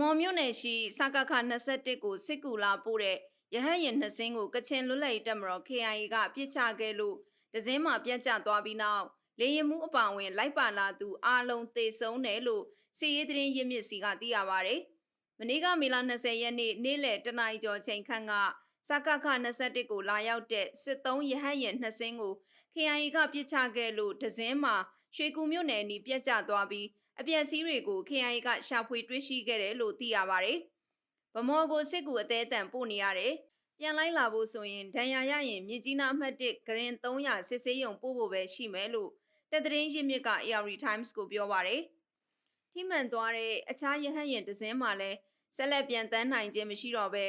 မော်မြို့နယ်ရှိစကခ21ကိုစစ်ကူလာပို့တဲ့ရဟတ်ရင်နှစ်စင်းကိုကချင်လွတ်လပ်ရေးတပ်မတော် KIA ကပြစ်ချခဲ့လို့ဒဇင်းမှာပြတ်ကျသွားပြီးနောက်လေရင်မှုအပောင်ဝင် လိုက်ပါလာသူအားလုံးသေဆုံးတယ်လို့စီရေးသတင်းရင်းမြစ်စီကသိရပါဗျ။မနေ့ကမေလ20ရက်နေ့နေ့လယ်တနာရီကျော်ချိန်ခန့်ကစကခ21ကိုလာရောက်တဲ့စစ်သုံးရဟတ်ရင်နှစ်စင်းကို KIA ကပြစ်ချခဲ့လို့ဒဇင်းမှာရွှေကူမြို့နယ်အနီးပြတ်ကျသွားပြီး အပြက်စီးတွေကို KIA ကရှာဖွေတွေ့ရှိခဲ့တယ်လို့သိရပါတယ်။ဗမော်ကိုစစ်ကူအသေးအတန်ပို့နေရတယ်။ပြန်လိုက်လာဖို့ဆိုရင်ဒဏ်ရာရရင်မြစ်ကြီးနားအမှတ်1ဂရင်300စစ်ဆေးရုံပို့ဖို့ပဲရှိမယ်လို့တက်သတင်းရင်းမြစ်က AR Times ကိုပြောပါတယ်။ထိမှန်သွားတဲ့အခြားရဟတ်ရင်ဒဇင်းမှာလည်းဆက်လက်ပြန်တန်းနိုင်ခြင်းမရှိတော့ပဲ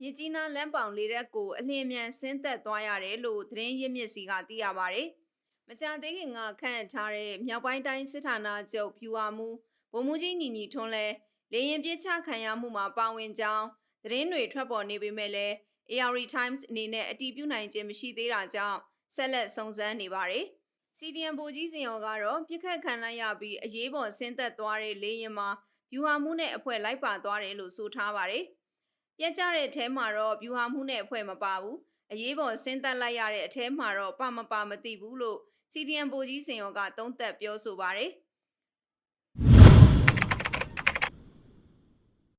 မြစ်ကြီးနားလမ်းပေါင်လေးရက်ကိုအလင်းမြန်ဆင်းသက်သွားရတယ်လို့သတင်းရင်းမြစ်စီကသိရပါတယ်။ မကြသေးခင်ကခန့်ထားတဲ့မြောက်ပိုင်းတိုင်းစစ်ဌာနချုပ်ဖြူဟာမူဗိုလ်မှူးကြီးညီညီထွန်းလဲလေရင်ပြစ်ချခံရမှုမှာပါဝင်ကြောင်းသတင်းတွေထွက်ပေါ်နေပေမဲ့လည်း AR Times အနေနဲ့အတည်ပြုနိုင်ခြင်းမရှိသေးတာကြောင့်ဆက်လက်စုံစမ်းနေပါတယ်။ CDM ဗိုလ်ကြီးစင်ရောကတော့ပြစ်ခတ်ခံလိုက်ရပြီးအရေးပေါ်ဆင်းသက်သွားတဲ့လေရင်မှာဗျူဟာမှုနဲ့အဖွဲ့လိုက်ပါသွားတယ်လို့ဆိုထားပါတယ်။ပြက်ကြတဲ့အထဲမှာတော့ဗျူဟာမှုနဲ့အဖွဲ့မပါဘူး။အရေးပေါ်ဆင်းသက်လိုက်ရတဲ့အထဲမှာတော့ပါမပါမသိဘူးလို့ CDM ဗိုလ်ကြီးစင်ရောကသုံးသက်ပြောဆိုပါတယ်။